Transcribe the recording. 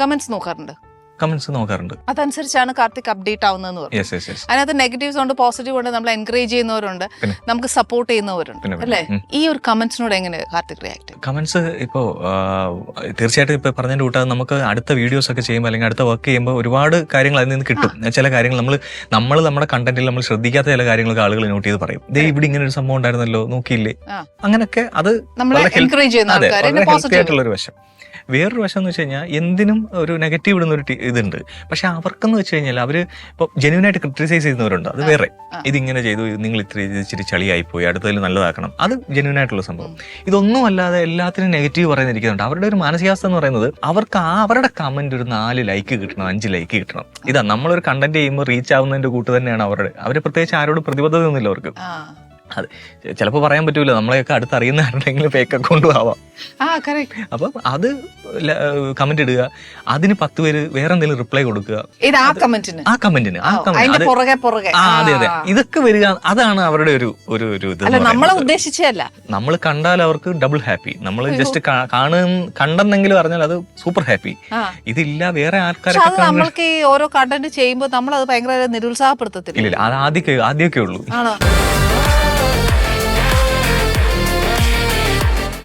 Comments നോക്കാറുണ്ട്. Comments നോക്കാറുണ്ട്. അതനുസരിച്ചാണ് കാർത്തിക് അപ്ഡേറ്റ് ആവുന്നതെന്ന് പറഞ്ഞു യെസ് യെസ് യെസ് അതിനകത്ത് നെഗറ്റീവ്സ് ഉണ്ട് പോസിറ്റീവ് ഉണ്ട് നമ്മൾ എൻകറേജ് ചെയ്യുന്നവരുണ്ട് നമുക്ക് സപ്പോർട്ട് ചെയ്യുന്നവരുണ്ട്. അല്ലേ? ഈ ഒരു കമന്റ്സിനോട് എങ്ങനെ കാർത്തിക് റിയാക്ട് കമന്റ്സ് ഇപ്പോൾ തീർച്ചയായിട്ടും ഇപ്പോൾ പറഞ്ഞതിന്റെ കൂട്ടാതെ നമുക്ക് അടുത്ത വീഡിയോസ് ഒക്കെ ചെയ്യുമ്പോൾ അല്ലെങ്കിൽ അടുത്ത വർക്ക് ചെയ്യുമ്പോൾ ഒരുപാട് കാര്യങ്ങൾ അതിൽ നിന്ന് കിട്ടും. ചില കാര്യങ്ങൾ നമ്മൾ നമ്മൾ നമ്മുടെ കണ്ടന്റിൽ നമ്മൾ ശ്രദ്ധിക്കാത്ത ചില കാര്യങ്ങളൊക്കെ ആളുകൾ നോട്ട് ചെയ്ത് പറയും. ദേ ഇവിടെ ഇങ്ങനെ ഒരു സംഭവം ഉണ്ടായിരുന്നല്ലോ നോക്കിയില്ലേ. അങ്ങനെയൊക്കെ അത് നമ്മളെ എൻകറേജ് ചെയ്യുന്ന ആയിട്ടുള്ള ഒരു വശം. വേറൊരു വശം എന്ന് വെച്ച് കഴിഞ്ഞാൽ എന്തിനും ഒരു നെഗറ്റീവ് ഇടുന്ന ഒരു ഇതുണ്ട്. പക്ഷെ അവർക്കെന്ന് വെച്ച് കഴിഞ്ഞാൽ അവർ ഇപ്പൊ ജെന്യൂൻ ആയിട്ട് ക്രിട്ടിസൈസ് ചെയ്യുന്നവരുണ്ട്. അത് വേറെ. ഇതിങ്ങനെ ചെയ്തു നിങ്ങൾ ഇത്ര ഇത് ഇച്ചിരി ചളിയായി പോയി അടുത്തതിൽ നല്ലതാക്കണം. അത് ജെന്യൂനായിട്ടുള്ള സംഭവം. ഇതൊന്നും അല്ലാതെ എല്ലാത്തിനും നെഗറ്റീവ് പറയുന്നിരിക്കുന്നുണ്ട് അവരുടെ ഒരു മാനസികാവസ്ഥ എന്ന് പറയുന്നത് അവർക്ക് ആ അവരുടെ കമന്റ് ഒരു നാല് ലൈക്ക് കിട്ടണം അഞ്ച് ലൈക്ക് കിട്ടണം. ഇതാ നമ്മളൊരു കണ്ടന്റ് ചെയ്യുമ്പോൾ റീച്ച് ആവുന്നതിന്റെ കൂട്ട് തന്നെയാണ് അവരുടെ അവർ പ്രത്യേകിച്ച് ആരോടും പ്രതിബദ്ധത ഒന്നുമില്ല അവർക്ക് അത്. ചിലപ്പോൾ പറയാൻ പറ്റൂല. നമ്മളെയൊക്കെ അടുത്തറിയുന്ന ആരുടെങ്കിലും ഫേക്ക് അക്കൗണ്ട് ആവാം. അപ്പം അത് കമന്റ് ഇടുക. അതിന് പത്ത് പേര് വേറെ എന്തെങ്കിലും റിപ്ലൈ കൊടുക്കുക. ആ കമന്റിന് ആ കമന്റ് ആ അതെ അതെ ഇതൊക്കെ വരിക അതാണ് അവരുടെ ഒരു ഒരു ഒരു ഇത് നമ്മളെ ഉദ്ദേശിച്ചല്ല നമ്മൾ കണ്ടാൽ അവർക്ക് ഡബിൾ ഹാപ്പി നമ്മൾ ജസ്റ്റ് കാണും കണ്ടെന്നെങ്കിലും അറിഞ്ഞാൽ അത് സൂപ്പർ ഹാപ്പി ഇതില്ല വേറെ ആൾക്കാരൊക്കെ നമ്മൾക്ക് ഈ ഓരോ കണ്ടന്റ് ചെയ്യുമ്പോൾ നമ്മൾ അത് ഭയങ്കര നിരുത്സാഹപ്പെടുത്തത്തില്ല? ഇല്ല ഇല്ല അത് ആദ്യമൊക്കെ ആദ്യമൊക്കെ ഉള്ളൂ. ആണോ?